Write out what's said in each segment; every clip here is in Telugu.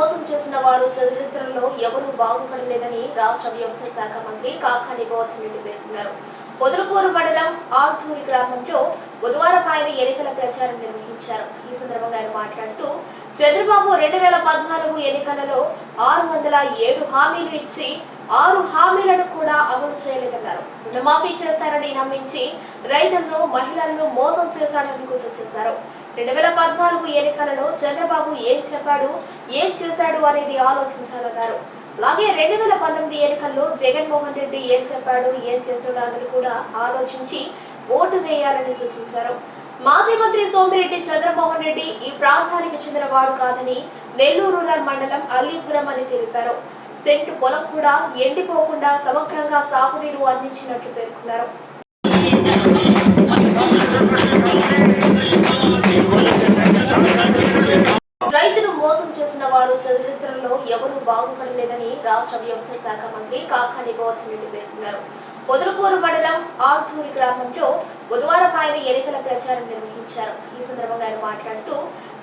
మోసం చేసిన వారు చరిత్రలో ఎవరూ బాగుపడలేదని రాష్ట్ర వ్యవసాయ శాఖ మంత్రి కాకాని గౌతమ్ రెడ్డి పేర్కొన్నారు. పొదలకూరు మండలం ఆర్థూరి గ్రామంలో బుధవారం ఆయన ఎన్నికల ప్రచారం నిర్వహించారు. ఈ సందర్భంగా ఆయన మాట్లాడుతూ చంద్రబాబు రెండు వేల పద్నాలుగు ఎన్నికలలో ఆరు వందల ఏడు హామీలు ఇచ్చి ఆరు హామీలను కూడా అమలు చేయలేదన్నారు. రుణమాఫీ చేస్తారని నమ్మించి రైతులను మహిళలను మోసం చేశాడని గుర్తు చేశారు. రెండు వేల పద్నాలుగు ఎన్నికలలో చంద్రబాబు ఏం చెప్పాడు ఏం చేశాడు అనేది ఆలోచించాలన్నారు. అలాగే రెండు వేల పంతొమ్మిది ఎన్నికల్లో జగన్మోహన్ రెడ్డి ఏం చెప్పాడు ఏం చేశాడు అన్నది కూడా ఆలోచించి ఓటు వేయాలని సూచించారు. మాజీ మంత్రి సోమిరెడ్డి చంద్రమోహన్ రెడ్డి ఈ ప్రాంతానికి చెందినవాడు కాదని నెల్లూరు రూరల్ మండలం అల్లీపురం అని తెలిపారు. సెంటు పొలం కూడా ఎండిపోకుండా సమగ్రంగా సాగునీరు అందించినట్లు పేర్కొన్నారు. వారు చరిత్రలో ఎవరూ బాగుపడలేదని రాష్ట్ర వ్యవసాయ శాఖ మంత్రి కాకాని గౌతమ్ రెడ్డి పేర్కొన్నారు. పొదలకూరు మండలం ఆర్థూరి గ్రామంలో బుధవారం ఆయన ఎన్నికల ప్రచారం నిర్వహించారు. ఈ సందర్భంగా ఆయన మాట్లాడుతూ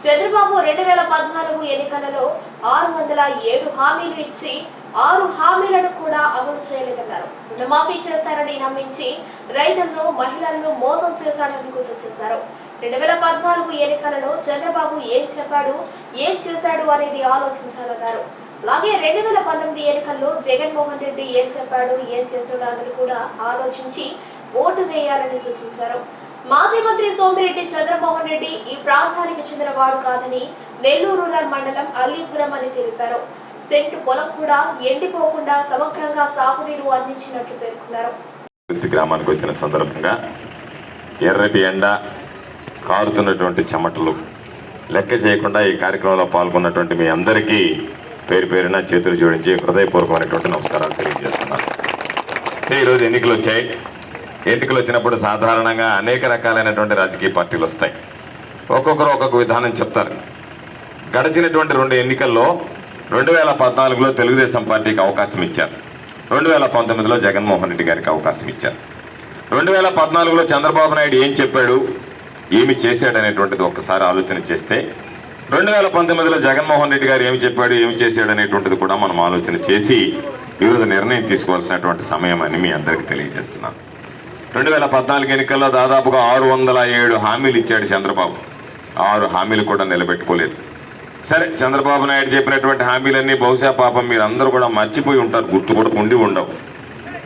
చంద్రబాబు రెండు వేల పద్నాలుగు ఎన్నికలలో ఆరు వందల ఏడు హామీలు ఇచ్చి ఆరు హామీలను కూడా అమలు చేయలేదన్నారు. రుణమాఫీ చేస్తారని నమ్మించి రైతులను మహిళలను మోసం చేశాడని గుర్తు చేశారు. రెండు వేల పద్నాలుగు ఎన్నికలలో చంద్రబాబు ఏం చెప్పాడు ఏం చేశాడు అనేది ఆలోచించాలన్నారు. అలాగే రెండు వేల పంతొమ్మిది ఎన్నికల్లో జగన్మోహన్ రెడ్డి ఏం చెప్పాడు ఏం చేశాడు అన్నది కూడా ఆలోచించి ఓటు వేయాలని సూచించారు. మాజీ మంత్రి సోమిరెడ్డి చంద్రమోహన్ రెడ్డి ఈ ప్రాంతానికి చెందినవాడు కాదని నెల్లూరు రూరల్ మండలం అల్లీపురం అని తెలిపారు. సెంటు పొలం కూడా ఎండిపోకుండా సమగ్రంగా సాగునీరు అందించినట్లు పేర్కొన్నారు. గ్రామానికి వచ్చిన సందర్భంగా ఎర్రటి ఎండ కారుతున్నటువంటి చెమటలు. లెక్క చేయకుండా ఈ కార్యక్రమంలో పాల్గొన్నటువంటి మీ అందరికీ పేరు పేరున చేతులు జోడించి హృదయపూర్వకమైనటువంటి నమస్కారాలు తెలియజేస్తున్నాను. ఈరోజు ఎన్నికలు వచ్చాయి. ఎన్నికలు వచ్చినప్పుడు సాధారణంగా అనేక రకాలైనటువంటి రాజకీయ పార్టీలు వస్తాయి. ఒక్కొక్కరు ఒక్కొక్క విధానం చెప్తారు. గడిచినటువంటి రెండు ఎన్నికల్లో రెండు వేల పద్నాలుగులో తెలుగుదేశం పార్టీకి అవకాశం ఇచ్చారు. రెండు వేల పంతొమ్మిదిలో జగన్మోహన్ రెడ్డి గారికి అవకాశం ఇచ్చారు. రెండు వేల పద్నాలుగులో చంద్రబాబు నాయుడు ఏం చెప్పాడు? ఏమి చేశాడనేటువంటిది ఒక్కసారి ఆలోచన చేస్తే రెండు వేల పంతొమ్మిదిలో జగన్మోహన్ రెడ్డి గారు ఏమి చెప్పాడు ఏమి చేశాడు అనేటువంటిది కూడా మనం ఆలోచన చేసి ఈరోజు నిర్ణయం తీసుకోవాల్సినటువంటి సమయం అని మీ అందరికీ తెలియజేస్తున్నాను. రెండు వేల పద్నాలుగు ఎన్నికల్లో దాదాపుగా ఆరు వందల ఏడు హామీలు ఇచ్చాడు చంద్రబాబు. ఆరు హామీలు కూడా నిలబెట్టుకోలేదు. సరే చంద్రబాబు నాయుడు చెప్పినటువంటి హామీలన్నీ బహుశా పాపం మీరందరూ కూడా మర్చిపోయి ఉంటారు గుర్తు కూడా ఉండి ఉండవు.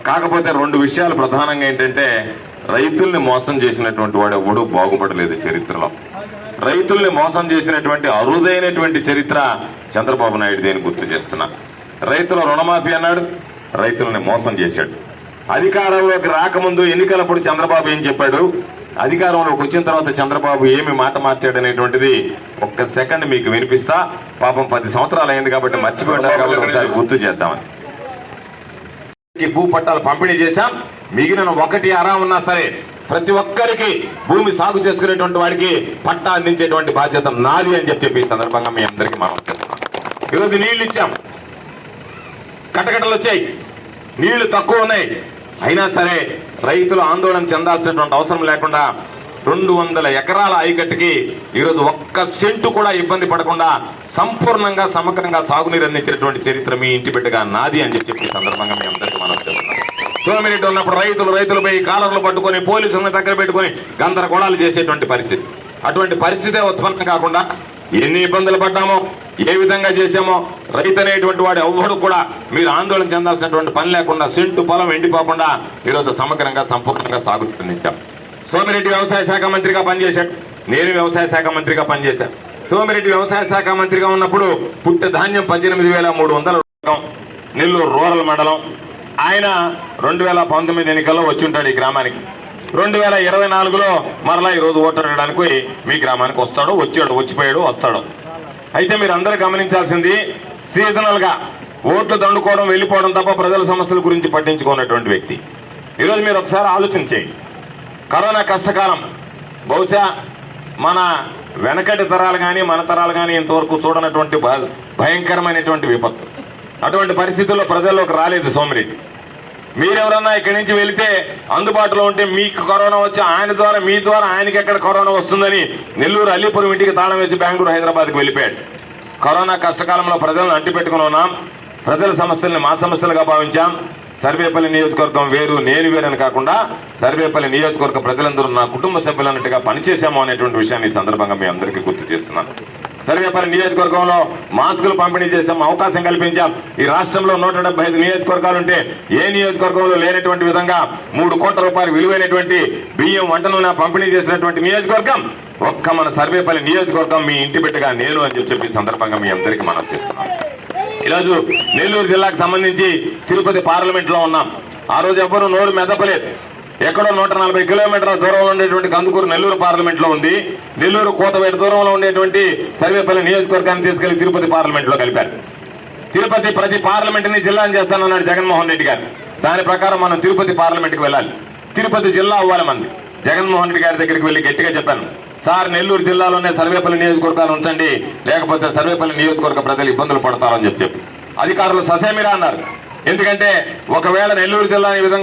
కాకపోతే రెండు విషయాలు ప్రధానంగా ఏంటంటే రైతుల్ని మోసం చేసినటువంటి వాడు ఎవడూ బాగుపడలేదు చరిత్రలో. రైతుల్ని మోసం చేసినటువంటి అరుదైనటువంటి చరిత్ర చంద్రబాబు నాయుడు దేని గుర్తు చేస్తున్నా? రైతుల రుణమాఫీ అన్నాడు రైతులని మోసం చేశాడు. అధికారంలోకి రాకముందు ఎన్నికలప్పుడు చంద్రబాబు ఏం చెప్పాడు? అధికారంలోకి వచ్చిన తర్వాత చంద్రబాబు ఏమి మాట మార్చాడు అనేటువంటిది ఒక్క సెకండ్ మీకు వినిపిస్తా. పాపం పది సంవత్సరాలు అయింది కాబట్టి మర్చిపోయారు కాబట్టి ఒకసారి గుర్తు చేద్దామని. భూ పట్టాలు పంపిణీ చేశాం. మిగిలిన ఒకటి అరా ఉన్నా సరే ప్రతి ఒక్కరికి భూమి సాగు చేసుకునేటువంటి వాడికి పట్టా అందించేటువంటి బాధ్యత నాది అని చెప్పి చెప్పి సందర్భంగా మీ అందరికీ మనం చేస్తున్నాం ఈరోజు నీళ్ళు ఇచ్చాం. కటకటలు వచ్చాయి. నీళ్ళు తక్కువ ఉన్నాయి. అయినా సరే రైతులు ఆందోళన చెందాల్సినటువంటి అవసరం లేకుండా రెండు వందల ఎకరాల ఆయకట్టుకి ఈరోజు ఒక్క సెంటు కూడా ఇబ్బంది పడకుండా సంపూర్ణంగా సమగ్రంగా సాగునీరు అందించినటువంటి చరిత్ర మీ ఇంటి బిడ్డగా నాది అని చెప్పి సందర్భంగా మీ అందరికీ మనం చేస్తున్నాం సోమిరెడ్డి ఉన్నప్పుడు రైతులు రైతులపై కాలర్లు పట్టుకొని పోలీసులను దగ్గర పెట్టుకొని గందరగోళాలు చేసేటువంటి పరిస్థితి. అటువంటి పరిస్థితే ఉత్పన్నం కాకుండా ఎన్ని ఇబ్బందులు పడ్డామో ఏ విధంగా చేశామో రైతు అనేటువంటి వాడు ఎవ్వడు కూడా మీరు ఆందోళన చెందాల్సినటువంటి పని లేకుండా సెంటు పొలం ఎండిపోకుండా ఈరోజు సమగ్రంగా సంపూర్ణంగా సాగు సోమిరెడ్డి వ్యవసాయ శాఖ మంత్రిగా పనిచేశాడు. నేను వ్యవసాయ శాఖ మంత్రిగా పనిచేశాను. సోమిరెడ్డి వ్యవసాయ శాఖ మంత్రిగా ఉన్నప్పుడు పుట్ట ధాన్యం పద్దెనిమిది వేల మూడు వందల నెల్లూరు రూరల్ మండలం ఆయన రెండు వేల పంతొమ్మిది ఎన్నికల్లో వచ్చి ఉంటాడు ఈ గ్రామానికి. రెండు వేల ఇరవై నాలుగులో మరలా ఈరోజు ఓటర్ వేయడానికి మీ గ్రామానికి వస్తాడు వచ్చాడు వచ్చిపోయాడు వస్తాడు. అయితే మీరు అందరూ గమనించాల్సింది సీజనల్గా ఓట్లు దండుకోవడం వెళ్ళిపోవడం తప్ప ప్రజల సమస్యల గురించి పట్టించుకున్నటువంటి వ్యక్తి. ఈరోజు మీరు ఒకసారి ఆలోచన చేయండి. కరోనా కష్టకాలం బహుశా మన వెనకటి తరాలు కానీ మన తరాలు కానీ ఇంతవరకు చూడనటువంటి భయంకరమైనటువంటి విపత్తు. అటువంటి పరిస్థితుల్లో ప్రజల్లోకి రాలేదు సోమిరెడ్డి. మీరెవరన్నా ఇక్కడి నుంచి వెళితే అందుబాటులో ఉంటే మీకు కరోనా వచ్చి ఆయన ద్వారా మీ ద్వారా ఆయనకి ఎక్కడ కరోనా వస్తుందని నెల్లూరు అల్లీపురం ఇంటికి తాళం వేసి బెంగళూరు హైదరాబాద్కి వెళ్ళిపోయాడు. కరోనా కష్టకాలంలో ప్రజలను అంటిపెట్టుకుని ఉన్నాం. ప్రజల సమస్యల్ని మా సమస్యలుగా భావించాం. సర్వేపల్లి నియోజకవర్గం వేరు నేను వేరని కాకుండా సర్వేపల్లి నియోజకవర్గ ప్రజలందరూ నా కుటుంబ సభ్యులన్నట్టుగా పనిచేశాము అనేటువంటి విషయాన్ని ఈ సందర్భంగా మీ అందరికీ గుర్తు చేస్తున్నాను. సర్వేపల్లి నియోజకవర్గంలో మాస్కులు పంపిణీ చేసాం అవకాశం కల్పించాం. ఈ రాష్ట్రంలో నూట డెబ్బై ఐదు నియోజకవర్గాలు ఉంటే ఏ నియోజకవర్గంలో లేనటువంటి విధంగా మూడు కోట్ల రూపాయలు విలువైనటువంటి బియ్యం వంట నూనె పంపిణీ చేసినటువంటి నియోజకవర్గం. ఒక్క మన సర్వేపల్లి నియోజకవర్గం మీ ఇంటి బిడ్డగా నేను అని చెప్పి సందర్భంగా మీ అందరికీ మనం చేస్తున్నాం ఈరోజు నెల్లూరు జిల్లాకు సంబంధించి తిరుపతి పార్లమెంట్లో ఉన్నాం. ఆ రోజు ఎవ్వరూ నోరు మెదపలేదు. ఎక్కడో నూట నలభై కిలోమీటర్ల దూరంలో ఉండేటువంటి కందుకూరు నెల్లూరు పార్లమెంట్లో ఉంది. నెల్లూరు కోతవేట దూరంలో ఉండేటువంటి సర్వేపల్లి నియోజకవర్గాన్ని తీసుకెళ్ళి తిరుపతి పార్లమెంట్లో కలిపారు. తిరుపతి ప్రతి పార్లమెంట్ని జిల్లాని చేస్తానన్నాడు జగన్మోహన్ రెడ్డి గారు. దాని ప్రకారం మనం తిరుపతి పార్లమెంట్కి వెళ్ళాలి. తిరుపతి జిల్లా అవ్వాలి మంది జగన్మోహన్ రెడ్డి గారి దగ్గరికి వెళ్ళి గట్టిగా చెప్పాను. సార్ నెల్లూరు జిల్లాలోనే సర్వేపల్లి నియోజకవర్గాలు ఉంచండి. లేకపోతే సర్వేపల్లి నియోజకవర్గ ప్రజలు ఇబ్బందులు పడతారని చెప్పి చెప్పి. అధికారులు ససేమిరా అన్నారు. ఎందుకంటే ఒకవేళ నెల్లూరు జిల్లా ఈ విధంగా